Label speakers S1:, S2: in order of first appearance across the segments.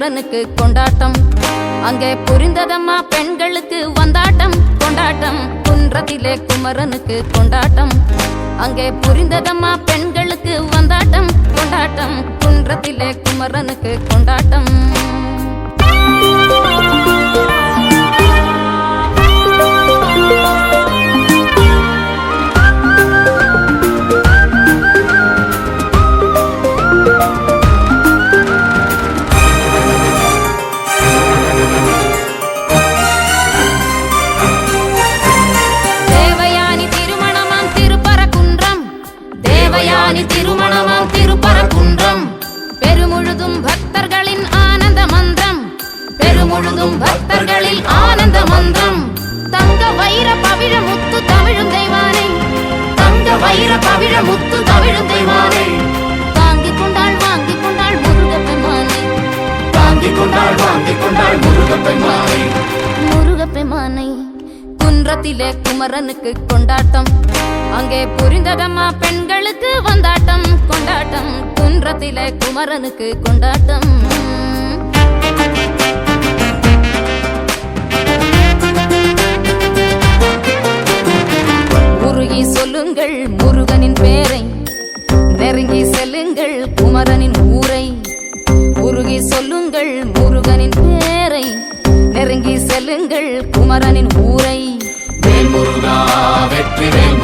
S1: குமரனுக்கு கொண்டாட்டம். அங்கே புரிந்ததம்மா பெண்களுக்கு வந்தாட்டம். கொண்டாட்டம் குன்றத்திலே குமரனுக்கு கொண்டாட்டம். அங்கே புரிந்ததம்மா பெண்களுக்கு வந்தாட்டம். கொண்டாட்டம் குன்றத்திலே குமரனுக்கு கொண்டாட்டம். பெருமுழுதும் பக்தர்களில் ஆனந்த மந்திரம். தங்க வைர பவிழ முத்து தவிழும் தெய்வானை. தங்க வைர பவிழ முத்து தவிழும் தெய்வானை. தாங்கிக் கொண்டாள் வாங்கிக் கொண்டாள் முருக பெருமானை.
S2: தாங்கிக் கொண்டாள் வாங்கிக் கொண்டாள் முருகப்பெருமானை
S1: முருகப்பெருமானை குன்றத்திலே குமரனுக்கு கொண்டாட்டம். அங்கே புரிந்ததம்மா பெண்களுக்கு வந்தாட்டம் கொண்டாட்டம். குன்றத்திலே குமரனுக்கு கொண்டாட்டம். உருகி சொல்லுங்கள் முருகனின் பேரை. நெருங்கி செல்லுங்கள் குமரனின் ஊரை. உருகி சொல்லுங்கள் முருகனின் பேரை. நெருங்கி செல்லுங்கள் குமரனின் ஊரை.
S2: வேல் முருகா வெற்றி வேல் வேல்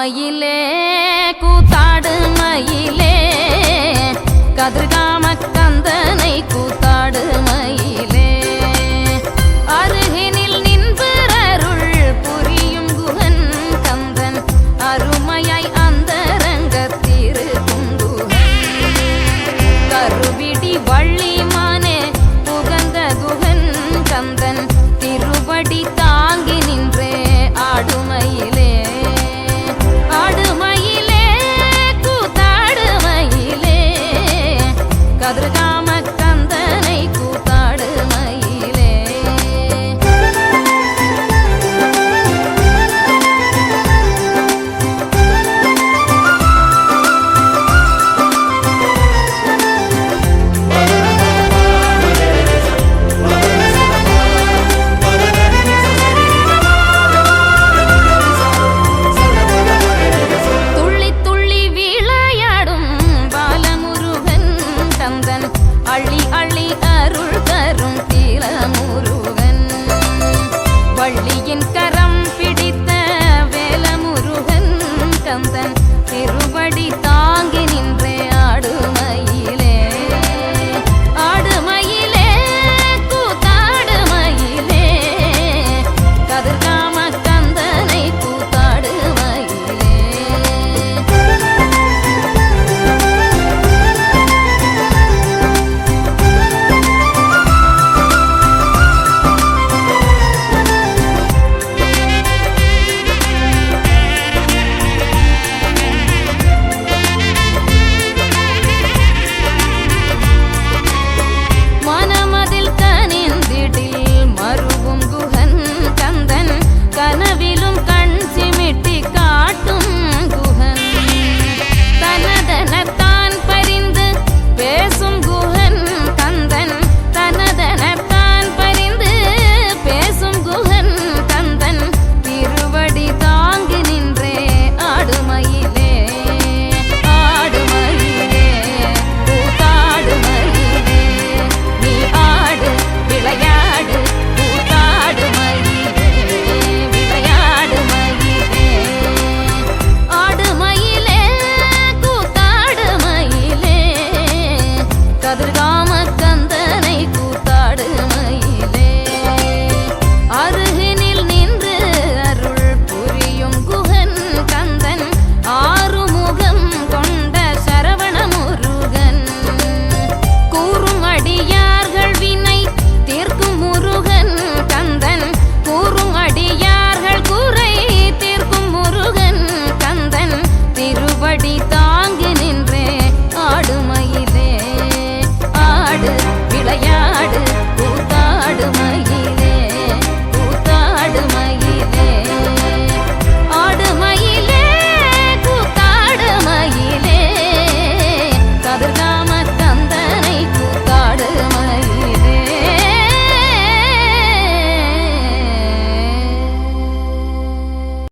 S1: மயிலே